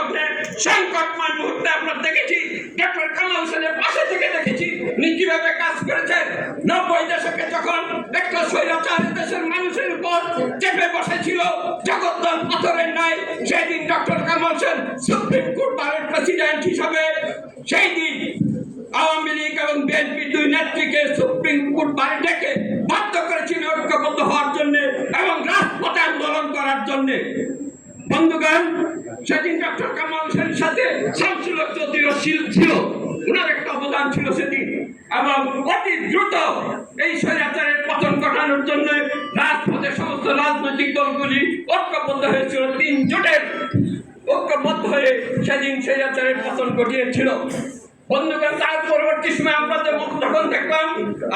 লগ্নে সংকটময় মুহূর্তে আমরা দেখেছি। ডক্টর কামাল হোসেনের পাশে থেকে দেখেছি। উনি কীভাবে কাজ করেছেন নব্বই দশকে যখন একটা স্বৈরাচার দেশের মানুষের উপর চেপে বসেছিল, জগদ্দল পাথরের নাই সেদিন doctor Kamal Hossain supreme court বারের প্রেসিডেন্ট হিসাবে সেই দিন আওয়ামী লীগ এবং বিএনপি দুই নেত্রীকে সুপ্রিম কোর্ট বাড়ি ডেকে বাধ্য করেছিল ঐক্যবদ্ধ হওয়ার জন্য এবং রাজপথে আন্দোলন করার জন্য। বন্ধুগণ, সেদিন ডক্টর কামাল হোসেনের সাথে শামসুল ছিল ছিল। ওনার একটা অবদান ছিল সেদিন। এবং অতি দ্রুত এই স্বৈরাচারের পতন ঘটানোর জন্য রাজপথে সমস্ত রাজনৈতিক দলগুলি ঐক্যবদ্ধ হয়েছিল। তিন জোটের ঐক্যবদ্ধ হয়ে সেদিন স্বৈরাচারের পতন ঘটিয়েছিল। বন্ধুগণ, তার পরবর্তী সময় আমরা যখন দেখলাম,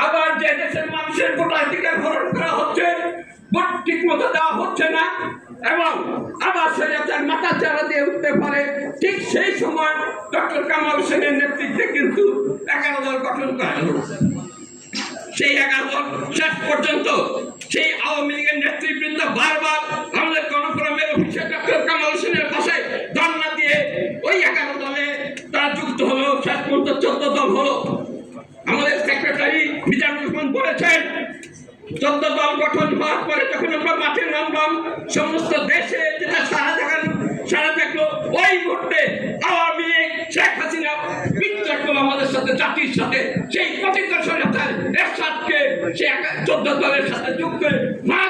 আবার যে দেশের মানুষের ভোটাধিকার হরণ করা হচ্ছে ভোট ঠিক মতো দেওয়া হচ্ছে না এবং আবার স্বৈরাচার মাথা চারা দিয়ে উঠতে পারে। ঠিক সেই সময় ডক্টর কামাল হোসেনের নেতৃত্বে কিন্তু এগারো দল গঠন করা সেই এগারো দল শেষ পর্যন্ত সেই আওয়ামী লীগের নেতৃবৃন্দ বারবার আমাদের গণফোরামের অফিসে ডক্টর কামাল হোসেনের পাশে ধর্ণা দিয়ে ওই এগারো দলে তারা যুক্ত হলো। শেষ পর্যন্ত চোদ্দ দল হলো। আমাদের সেক্রেটারি মিজানুর রহমান বলেছেন, চোদ্দ দল গঠন হওয়ার পরে যখন আমরা মাঠে নামলাম, সমস্ত দেশে যেটা সারা দেখান সারা দেখল ওই মুহূর্তে আওয়ামী লীগ শেখ হাসিনা বিদ্রোহ করল আমাদের সাথে সাথে সেই পবিত্র সরকার এরশাদকে সে চোদ্দ দলের সাথে যুক্ত হয়ে